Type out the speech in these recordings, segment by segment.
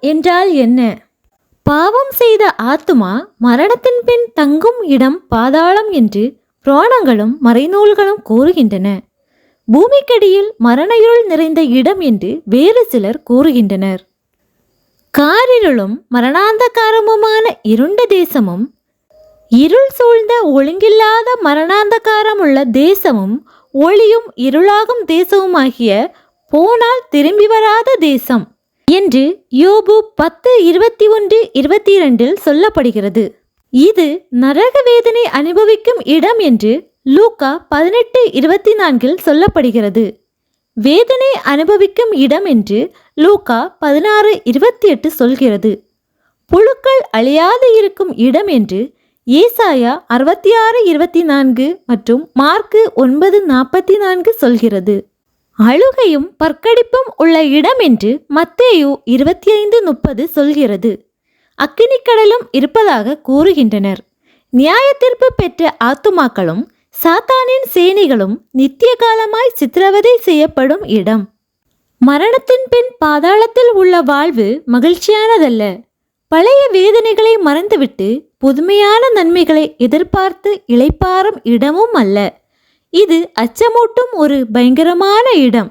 என்றால் என்ன? பாவம் செய்த ஆத்துமா மரணத்தின் பின் தங்கும் இடம் பாதாளம் என்று புராணங்களும் மறைநூல்களும் கூறுகின்றன. பூமிக்கடியில் மரண இருள் நிறைந்த இடம் என்று வேறு சிலர் கூறுகின்றனர். காரிருளும் மரணாந்தகாரமுமான இருண்ட தேசமும் இருள் சூழ்ந்த ஒழுங்கில்லாத மரணாந்தகாரமுள்ள தேசமும் ஒளியும் இருளாகும் தேசமுமாகிய போனால் திரும்பி வராத தேசம். என்று யோபு பத்து இருபத்தி ஒன்று இருபத்தி இரண்டில் சொல்லப்படுகிறது. இது நரக வேதனை அனுபவிக்கும் இடம் என்று லூக்கா பதினெட்டு இருபத்தி நான்கில் சொல்லப்படுகிறது. வேதனை அனுபவிக்கும் இடம் என்று லூக்கா பதினாறு இருபத்தி எட்டு சொல்கிறது. புழுக்கள் அழியாது இருக்கும் இடம் என்று ஏசாயா அறுபத்தி ஆறு இருபத்தி நான்கு மற்றும் மார்க்கு ஒன்பது நாற்பத்தி நான்கு சொல்கிறது. அழுகையும் பற்கடிப்பும் உள்ள இடம் என்று மத்தேயு இருபத்தி ஐந்து முப்பது சொல்கிறது. அக்கினிக்கடலும் இருப்பதாக கூறுகின்றனர். நியாயத்தீர்ப்பு பெற்ற ஆத்துமாக்களும் சாத்தானின் சேனைகளும் நித்திய காலமாய் சித்திரவதை செய்யப்படும் இடம். மரணத்தின் பின் பாதாளத்தில் உள்ள வாழ்வு மகிழ்ச்சியானதல்ல. பழைய வேதனைகளை மறந்துவிட்டு புதுமையான நன்மைகளை எதிர்பார்த்து இளைப்பாறும் இடமும் அல்ல. இது அச்சமூட்டும் ஒரு பயங்கரமான இடம்.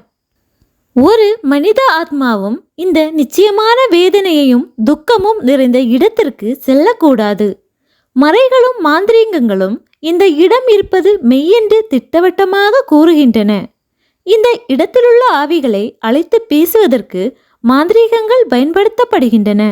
ஒரு மனித ஆத்மாவும் இந்த நிச்சயமான வேதனையையும் துக்கமும் நிறைந்த இடத்திற்கு செல்லக்கூடாது. மறைகளும் மாந்திரீகங்களும் இந்த இடம் இருப்பது மெய்யென்று திட்டவட்டமாக கூறுகின்றன. இந்த இடத்திலுள்ள ஆவிகளை அழைத்து பேசுவதற்கு மாந்திரீகங்கள் பயன்படுத்தப்படுகின்றன.